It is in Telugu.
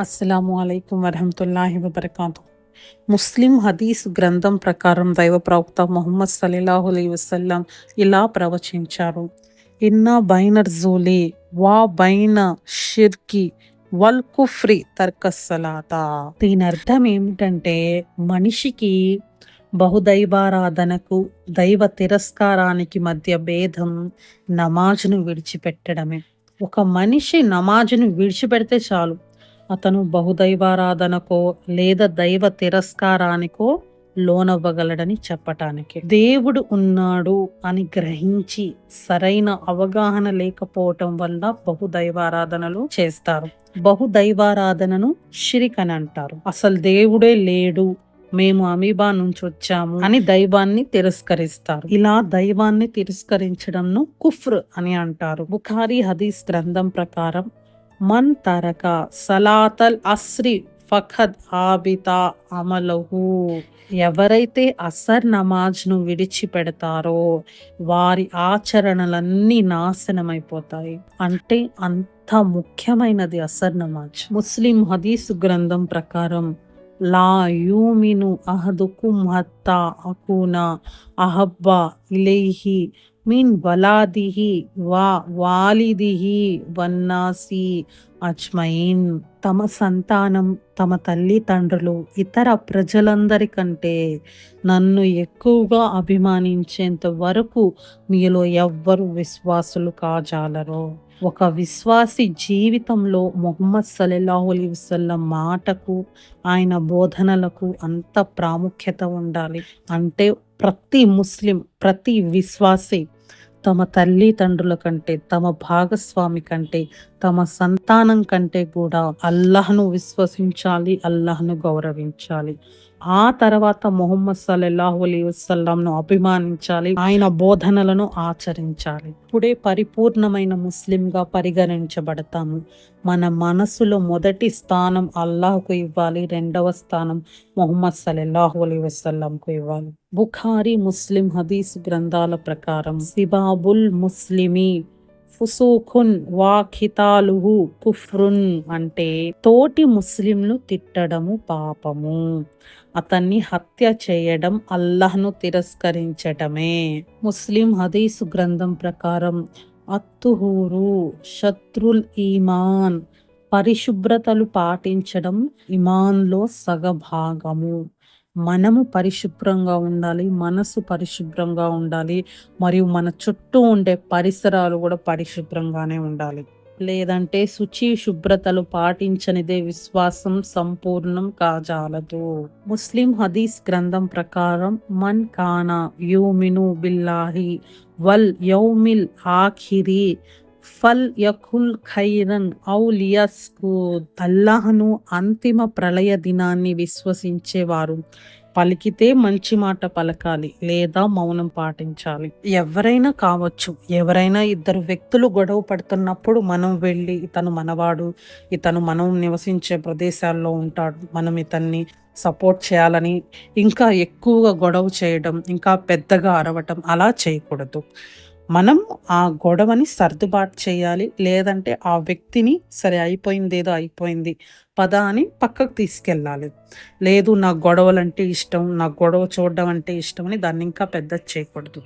అస్సలాము అలైకుం వరహమతుల్లాహి వబర్కాతు. ముస్లిం హదీస్ గ్రంథం ప్రకారం దైవ ప్రవక్త మొహమ్మద్ సలీలాహు అలై వసల్లం ఇలా ప్రవచించారు. ఇన్నా బైనర్ జూలే వా బైన షిర్కి వల్ కుఫ్రి తర్కస్సలాత దీని అర్థం ఏమిటంటే మనిషికి బహుదైవారాధనకు దైవ తిరస్కారానికి మధ్య భేదం నమాజ్ను విడిచిపెట్టడమే. ఒక మనిషి నమాజును విడిచిపెడితే చాలు. అతను బహుదైవారాధనకో లేదా దైవ తిరస్కారానికో లోనవ్వగలడని చెప్పటానికి. దేవుడు ఉన్నాడు అని గ్రహించి సరైన అవగాహన లేకపోవటం వల్ల బహుదైవారాధనలు చేస్తారు. బహుదైవారాధనను షిరిక్ అని అంటారు. అసలు దేవుడే లేడు మేము అమీబా నుంచి వచ్చాము అని దైవాన్ని తిరస్కరిస్తారు. ఇలా దైవాన్ని తిరస్కరించడంను కుఫ్ర్ అని అంటారు. బుఖారీ హదీస్ గ్రంథం ప్రకారం మన్ తరక సలాతల్ అస్రి ఫఖద్ ఆబితా అమలహు. ఎవరైతే అసర్ నమాజ్ను విడిచిపెడతారో వారి ఆచరణలన్నీ నాశనమైపోతాయి. అంటే అంత ముఖ్యమైనది అసర్ నమాజ్. ముస్లిం హదీసు గ్రంథం ప్రకారం లా యూమిను అహదుకుం హత్తా అకూనా అహబ్బా ఇలైహి మీన్ వలాదిహి వా వాలిదిహి వన్నాసి అజ్మయిన్ తమ సంతానం తమ తల్లిదండ్రులు ఇతర ప్రజలందరికంటే నన్ను ఎక్కువగా అభిమానించేంత వరకు మీలో ఎవ్వరు విశ్వాసులు కాజాలరో. ఒక విశ్వాసి జీవితంలో మొహమ్మద్ సల్లల్లాహు అలీ వసల్లం మాటకు ఆయన బోధనలకు అంత ప్రాముఖ్యత ఉండాలి. అంటే ప్రతి ముస్లిం ప్రతి విశ్వాసి తమ తల్లిదండ్రుల కంటే తమ భాగస్వామి కంటే తమ సంతానం కంటే కూడా అల్లహను విశ్వసించాలి అల్లహను గౌరవించాలి. ఆ తర్వాత మొహమ్మద్ సల్లల్లాహు అలీ వసల్లంను అభిమానించాలి. ఆయన బోధనలను ఆచరించాలి. ఇప్పుడే పరిపూర్ణమైన ముస్లింగా పరిగణించబడతాము. మన మనసులో మొదటి స్థానం అల్లాహ్కు ఇవ్వాలి. రెండవ స్థానం మొహమ్మద్ సల్లల్లాహు అలీ వసల్లంకు ఇవ్వాలి. బుఖారీ ముస్లిం హదీస్ గ్రంథాల ప్రకారం సిబాబుల్ ముస్లిమీ ఫుసూఖున్ వాఖితాలుహు కుఫ్రున్ అంటే తోటి ముస్లింలు తిట్టడము పాపము. అతన్ని హత్య చేయడం అల్లహ్ను తిరస్కరించటమే. ముస్లిం హదీసు గ్రంథం ప్రకారం అత్తుహూరు శత్రుల్ ఈమాన్ పరిశుభ్రతలు పాటించడం ఇమాన్లో సగభాగము. మనము పరిశుభ్రంగా ఉండాలి మనసు పరిశుభ్రంగా ఉండాలి మరియు మన చుట్టూ ఉండే పరిసరాలు కూడా పరిశుభ్రంగానే ఉండాలి. లేదంటే శుచి శుభ్రతలు పాటించనిదే విశ్వాసం సంపూర్ణం కాజాలదు. ముస్లిం హదీస్ గ్రంథం ప్రకారం మన్ కానా యూమిను బిల్లాహి వల్ యౌమిల్ ఆఖిరి ఫల్ యకుల్ ఖైరన్ ఔలియస్కు అల్లాహను అంతిమ ప్రళయ దినాన్ని విశ్వసించేవారు. పలికితే మంచి మాట పలకాలి లేదా మౌనం పాటించాలి. ఎవరైనా కావచ్చు ఎవరైనా ఇద్దరు వ్యక్తులు గొడవ పడుతున్నప్పుడు మనం వెళ్ళి ఇతను మనవాడు ఇతను మనం నివసించే ప్రదేశాల్లో ఉంటాడు మనం ఇతన్ని సపోర్ట్ చేయాలని ఇంకా ఎక్కువగా గొడవ చేయడం ఇంకా పెద్దగా అరవటం అలా చేయకూడదు. మనం ఆ గొడవని సర్దుబాటు చేయాలి. లేదంటే ఆ వ్యక్తిని సరే అయిపోయింది ఏదో అయిపోయింది పద అని పక్కకు తీసుకెళ్ళాలి. లేదు నాకు గొడవలు అంటే ఇష్టం నాకు గొడవ చూడడం అంటే ఇష్టం అని దాన్ని ఇంకా పెద్ద చేయకూడదు.